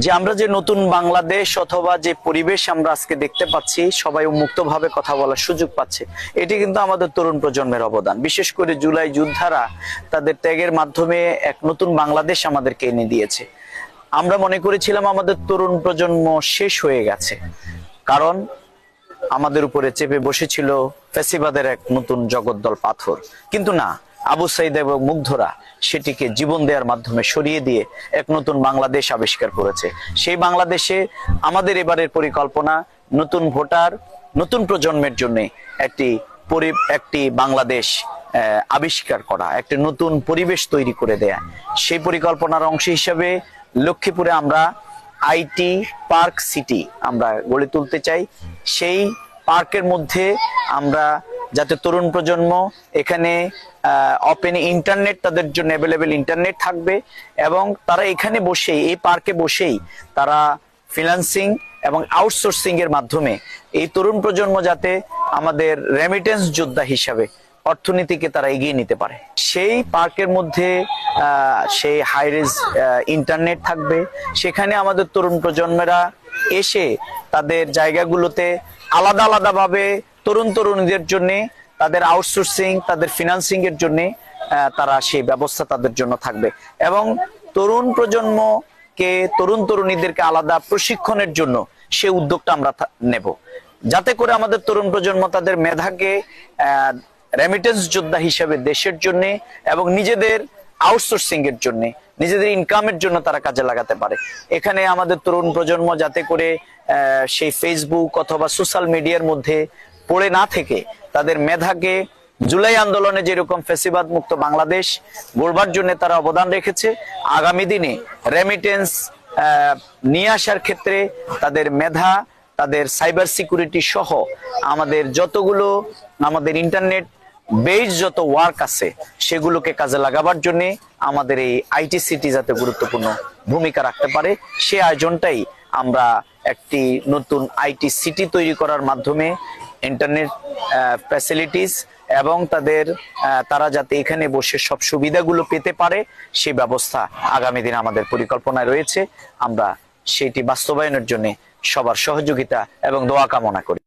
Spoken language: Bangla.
যে আমরা যে নতুন বাংলাদেশ অথবা যে পরিবেশ আমরা আজকে দেখতে পাচ্ছি, সবাই মুক্তভাবে কথা বলার সুযোগ পাচ্ছে। এটি কিন্তু আমাদের তরুণ প্রজন্মের অবদান। বিশেষ করে জুলাই যোদ্ধারা তাদের ত্যাগের মাধ্যমে এক নতুন বাংলাদেশ আমাদেরকে এনে দিয়েছে। আমরা মনে করেছিলাম আমাদের তরুণ প্রজন্ম শেষ হয়ে গেছে। কারণ আমাদের উপরে চেপে বসেছিল ফেসিবাদের এক নতুন জগদ্দল পাথর। কিন্তু না আবু সাইদ এবং মুগ্ধরা সেটিকে জীবন দেওয়ার মাধ্যমে সরিয়ে দিয়ে এক নতুন বাংলাদেশ আবিষ্কার করেছে। সেই বাংলাদেশে আমাদের এবারের পরিকল্পনা, নতুন ভোটার, নতুন প্রজন্মের জন্য একটি একটি বাংলাদেশ আবিষ্কার করা, একটি নতুন পরিবেশ তৈরি করে দেয়া। সেই পরিকল্পনার অংশ হিসেবে লক্ষ্মীপুরে আমরা আইটি পার্ক সিটি আমরা গড়ে তুলতে চাই। সেই পার্কের মধ্যে আমরা যাতে তরুণ প্রজন্ম এখানে ওপেন ইন্টারনেট তাদের জন্য অ্যাভেলেবেল ইন্টারনেট থাকবে এবং তারা এখানে বসেই, এই পার্কে বসেই তারা ফিনান্সিং এবং আউটসোর্সিং এর মাধ্যমে এই তরুণ প্রজন্ম যাতে আমাদের রেমিটেন্স যোদ্ধা হিসাবে অর্থনীতিকে তারা এগিয়ে নিতে পারে। সেই পার্কের মধ্যে সেই হাইরেজ ইন্টারনেট থাকবে। সেখানে আমাদের তরুণ প্রজন্মেরা এসে তাদের জায়গাগুলোতে আলাদা আলাদা ভাবে তরুণ তরুণীদের জন্য, তাদের আউটসোর্সিং তাদের ফিনান্সিং এর জন্য তারা সেই ব্যবস্থা তাদের জন্য থাকবে। এবং তরুণ প্রজন্মকে, তরুণ তরুণীদেরকে আলাদা প্রশিক্ষণের জন্য সে উদ্যোগটা আমরা নেব। যাতে করে আমাদের তরুণ প্রজন্ম তাদের মেধাকে রেমিটেন্স যোদ্ধা হিসেবে দেশের জন্য এবং নিজেদের আউটসোর্সিং এর জন্য, নিজেদের ইনকামের জন্য তারা কাজে লাগাতে পারে। এখানে আমাদের তরুণ প্রজন্ম যাতে করে সেই ফেসবুক অথবা সোশ্যাল মিডিয়ার মধ্যে পড়ে না থেকে তাদের মেধাকে জুলাই আন্দোলনে যেরকম ফেসিবাদ মুক্ত বাংলাদেশ গড়বার জন্য তারা অবদান রেখেছে, আগামী দিনে রেমিটেন্স নিয়ে আসার ক্ষেত্রে তাদের মেধা, তাদের সাইবার সিকিউরিটি সহ আমাদের যতগুলো, আমাদের ইন্টারনেট বেস যত ওয়ার্ক আছে সেগুলোকে কাজে লাগাবার জন্য আমাদের এই আইটি সিটি যাতে গুরুত্বপূর্ণ ভূমিকা রাখতে পারে, সে আয়োজনটাই আমরা একটি নতুন আইটি সিটি তৈরি করার মাধ্যমে ইন্টারনেট ফ্যাসিলিটিস এবং তাদের তারা যাতে এখানে বসে সব সুবিধাগুলো পেতে পারে সেই ব্যবস্থা আগামী দিন আমাদের পরিকল্পনায় রয়েছে। আমরা সেটি বাস্তবায়নের জন্য সবার সহযোগিতা এবং দোয়া কামনা করি।